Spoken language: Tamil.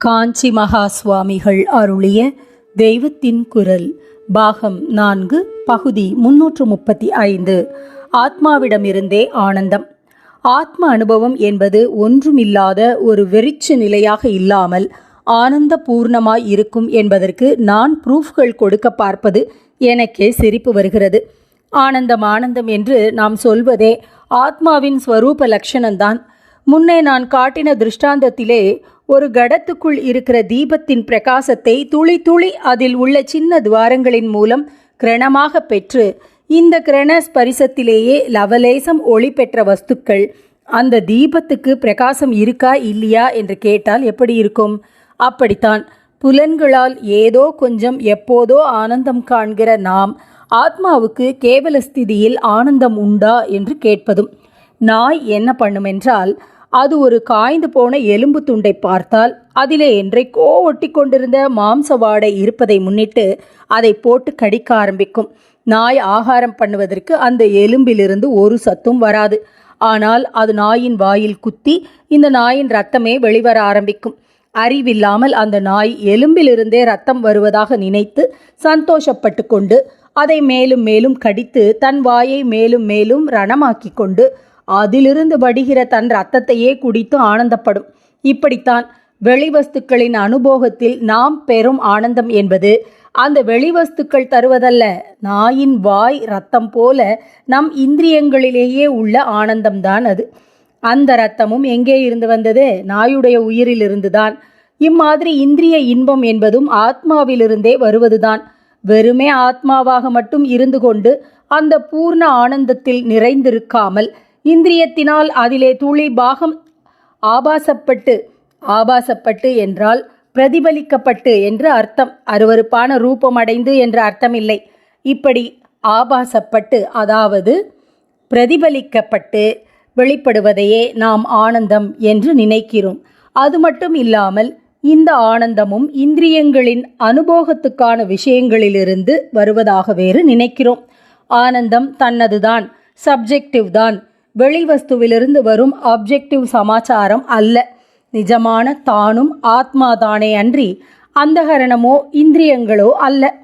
காஞ்சி மகா சுவாமிகள் அருளிய தெய்வத்தின் குரல் பாகம் நான்கு பகுதி முன்னூற்று முப்பத்தி ஐந்து. ஆத்மாவிடமிருந்தே ஆனந்தம். ஆத்ம அனுபவம் என்பது ஒன்றுமில்லாத ஒரு வெறிச்சு நிலையாக இல்லாமல் ஆனந்த பூர்ணமாய் இருக்கும் என்பதற்கு நான் ப்ரூஃப்கள் கொடுக்க பார்ப்பது எனக்கே சிரிப்பு வருகிறது. ஆனந்தம் ஆனந்தம் என்று நாம் சொல்வதே ஆத்மாவின் ஸ்வரூப லட்சணம்தான். முன்னே நான் காட்டின திருஷ்டாந்தத்திலே ஒரு கடத்துக்குள் இருக்கிற தீபத்தின் பிரகாசத்தை துளி துளி அதில் உள்ள சின்ன துவாரங்களின் மூலம் கிரணமாக பெற்று இந்த கிரண ஸ்பரிசத்திலேயே லவலேசம் ஒளி பெற்ற வஸ்துக்கள் அந்த தீபத்துக்கு பிரகாசம் இருக்கா இல்லையா என்று கேட்டால் எப்படி இருக்கும்? அப்படித்தான். புலன்களால் ஏதோ கொஞ்சம் எப்போதோ ஆனந்தம் காண்கிற நாம் ஆத்மாவுக்கு கேவல ஸ்திதியில் ஆனந்தம் உண்டா என்று கேட்பதும் நாய் என்ன பண்ணுமென்றால் அது ஒரு காய்ந்து போன எலும்பு துண்டை பார்த்தால் அதிலே என்றைக்கோ ஒட்டி கொண்டிருந்த மாம்ச வாடை இருப்பதை முன்னிட்டு அதை போட்டு கடிக்க ஆரம்பிக்கும். நாய் ஆகாரம் பண்ணுவதற்கு அந்த எலும்பிலிருந்து ஒரு சத்தும் வராது. ஆனால் அது நாயின் வாயில் குத்தி இந்த நாயின் ரத்தமே வெளிவர ஆரம்பிக்கும். அறிவில்லாமல் அந்த நாய் எலும்பிலிருந்தே ரத்தம் வருவதாக நினைத்து சந்தோஷப்பட்டு கொண்டு அதை மேலும் மேலும் கடித்து தன் வாயை மேலும் மேலும் ரணமாக்கி கொண்டு அதிலிருந்து வடிகிற தன் ரத்தத்தையே குடித்து ஆனந்தப்படும். இப்படித்தான் வெளிவஸ்துக்களின் அனுபோகத்தில் நாம் பெறும் ஆனந்தம் என்பது அந்த வெளிவஸ்துக்கள் தருவதல்ல நாயின் வாய் ரத்தம் போல நம் இந்திரியங்களிலேயே உள்ள ஆனந்தம்தான் அது. அந்த ரத்தமும் எங்கே இருந்து வந்தது? நாயுடைய உயிரிலிருந்துதான். இம்மாதிரி இந்திரிய இன்பம் என்பதும் ஆத்மாவிலிருந்தே வருவதுதான். வெறுமே ஆத்மாவாக மட்டும் இருந்து கொண்டு அந்த பூர்ண ஆனந்தத்தில் நிறைந்திருக்காமல் இந்திரியத்தினால் அதிலே துளி பாகம் ஆபாசப்பட்டு ஆபாசப்பட்டு என்றால் பிரதிபலிக்கப்பட்டு என்று அர்த்தம். அருவருப்பான ரூபமடைந்து என்று அர்த்தமில்லை. இப்படி ஆபாசப்பட்டு அதாவது பிரதிபலிக்கப்பட்டு வெளிப்படுவதையே நாம் ஆனந்தம் என்று நினைக்கிறோம். அது மட்டும் இல்லாமல் இந்த ஆனந்தமும் இந்திரியங்களின் அனுபோகத்துக்கான விஷயங்களிலிருந்து வருவதாக வேறு நினைக்கிறோம். ஆனந்தம் தன்னதுதான் சப்ஜெக்டிவ் தான் வெளிவஸ்துவிலிருந்து வரும் ஆப்ஜெக்டிவ் சமாச்சாரம் அல்ல. நிஜமான தானும் ஆத்மாதானே அன்றி அந்தகரணமோ இந்திரியங்களோ அல்ல.